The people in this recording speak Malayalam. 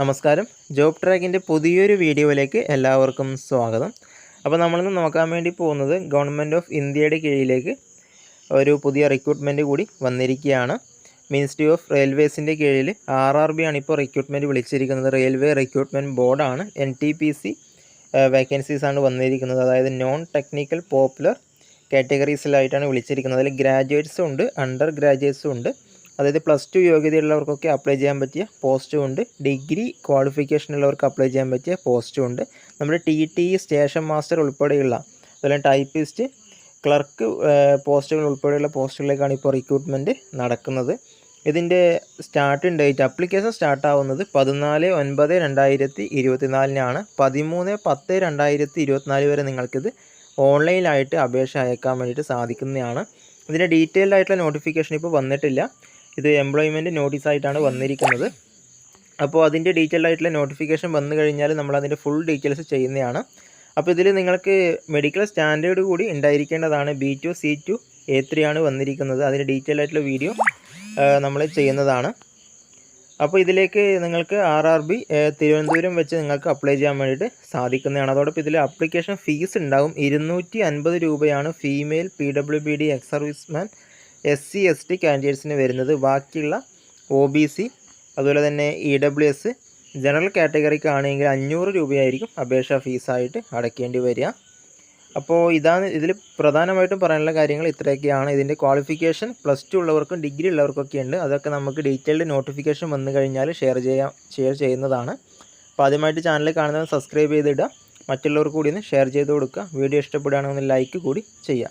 നമസ്കാരം. ജോബ് ട്രാക്കിന്റെ പുതിയൊരു വീഡിയോയിലേക്ക് എല്ലാവർക്കും സ്വാഗതം. അപ്പോൾ നമ്മളിന്ന് നോക്കാൻ വേണ്ടി പോകുന്നത് ഗവൺമെന്റ് ഓഫ് ഇന്ത്യയുടെ കീഴിലേക്ക് ഒരു പുതിയ റിക്രൂട്ട്മെന്റ് കൂടി വന്നിരിക്കുകയാണ്. മിനിസ്ട്രി ഓഫ് റെയിൽവേസിന്റെ കീഴിൽ ആർ ആർ ബി ആണ് ഇപ്പോൾ റിക്രൂട്ട്മെന്റ് വിളിച്ചിരിക്കുന്നത്. റെയിൽവേ റിക്രൂട്ട്മെന്റ് ബോർഡാണ് N T P C vacancies ആണ് വന്നിരിക്കുന്നത്. അതായത് നോൺ ടെക്നിക്കൽ പോപ്പുലർ കാറ്റഗറീസിലായിട്ടാണ് വിളിച്ചിരിക്കുന്നത്. അതിൽ ഗ്രാജുവേറ്റ്സും ഉണ്ട് അണ്ടർ ഗ്രാജുവേറ്റ്സും ഉണ്ട്. അതായത് പ്ലസ് ടു യോഗ്യതയുള്ളവർക്കൊക്കെ അപ്ലൈ ചെയ്യാൻ പറ്റിയ പോസ്റ്റും ഉണ്ട്. ഡിഗ്രി ക്വാളിഫിക്കേഷൻ ഉള്ളവർക്ക് അപ്ലൈ ചെയ്യാൻ പറ്റിയ പോസ്റ്റും ഉണ്ട്. നമ്മുടെ ടി ടി സ്റ്റേഷൻ മാസ്റ്റർ ഉൾപ്പെടെയുള്ള അതുപോലെ ടൈപ്പിസ്റ്റ് ക്ലർക്ക് പോസ്റ്റുകൾ ഉൾപ്പെടെയുള്ള പോസ്റ്റുകളിലേക്കാണ് ഇപ്പോൾ റിക്രൂട്ട്മെന്റ് നടക്കുന്നത്. ഇതിന്റെ സ്റ്റാർട്ടിംഗ് ഡേറ്റ് അപ്ലിക്കേഷൻ സ്റ്റാർട്ട് ആവുന്നത് പതിനാല് ഒൻപത് രണ്ടായിരത്തി ഇരുപത്തിനാലിനാണ് പതിമൂന്ന് പത്ത് രണ്ടായിരത്തി ഇരുപത്തിനാല് വരെ നിങ്ങൾക്കിത് ഓൺലൈനായിട്ട് അപേക്ഷ അയക്കാൻ വേണ്ടിയിട്ട് സാധിക്കുന്നതാണ്. ഇതിന്റെ ഡീറ്റെയിൽഡ് ആയിട്ടുള്ള നോട്ടിഫിക്കേഷൻ ഇപ്പോൾ വന്നിട്ടില്ല. ഇത് എംപ്ലോയ്മെന്റ് നോട്ടീസായിട്ടാണ് വന്നിരിക്കുന്നത്. അപ്പോൾ അതിന്റെ ഡീറ്റെയിൽ ആയിട്ടുള്ള നോട്ടിഫിക്കേഷൻ വന്നു കഴിഞ്ഞാൽ നമ്മൾ അതിന്റെ ഫുൾ ഡീറ്റെയിൽസ് ചെയ്യുന്നതാണ്. അപ്പോൾ ഇതിൽ നിങ്ങൾക്ക് മെഡിക്കൽ സ്റ്റാൻഡേർഡ് കൂടി ഉണ്ടായിരിക്കേണ്ടതാണ്. B two C two A three ആണ് വന്നിരിക്കുന്നത്. അതിന്റെ ഡീറ്റെയിൽ ആയിട്ടുള്ള വീഡിയോ നമ്മൾ ചെയ്യുന്നതാണ്. അപ്പോൾ ഇതിലേക്ക് നിങ്ങൾക്ക് ആർ ആർ ബി തിരുവനന്തപുരം വെച്ച് നിങ്ങൾക്ക് അപ്ലൈ ചെയ്യാൻ വേണ്ടിയിട്ട് സാധിക്കുന്നതാണ്. അതോടൊപ്പം ഇതിൽ അപ്ലിക്കേഷൻ ഫീസ് ഉണ്ടാവും. ഇരുന്നൂറ്റി അൻപത് രൂപയാണ് female P W B D ex serviceman S C S T കാൻഡിഡേറ്റ്സിന് വരുന്നത്. ബാക്കിയുള്ള ഒ ബി സി അതുപോലെ തന്നെ ഇ ഡബ്ല്യു എസ് ജനറൽ കാറ്റഗറിക്ക് ആണെങ്കിൽ അഞ്ഞൂറ് രൂപയായിരിക്കും അപേക്ഷാ ഫീസായിട്ട് അടയ്ക്കേണ്ടി വരിക. അപ്പോൾ ഇതാണ് ഇതിൽ പ്രധാനമായിട്ടും പറയാനുള്ള കാര്യങ്ങൾ ഇത്രയൊക്കെയാണ്. ഇതിന്റെ ക്വാളിഫിക്കേഷൻ പ്ലസ് ടു ഉള്ളവർക്കും ഡിഗ്രി ഉള്ളവർക്കൊക്കെ ഉണ്ട്. അതൊക്കെ നമുക്ക് ഡീറ്റെയിൽഡ് നോട്ടിഫിക്കേഷൻ വന്നു കഴിഞ്ഞാൽ ഷെയർ ചെയ്യാം ഷെയർ ചെയ്യുന്നതാണ്. അപ്പോൾ ആദ്യമായിട്ട് ചാനൽ കാണുന്നവർ സബ്സ്ക്രൈബ് ചെയ്തിടുക. മറ്റുള്ളവർക്ക് കൂടി ഒന്ന് ഷെയർ ചെയ്ത് കൊടുക്കുക. വീഡിയോ ഇഷ്ടപ്പെടുകയാണെങ്കിൽ ഒന്ന് ലൈക്ക് കൂടി ചെയ്യുക.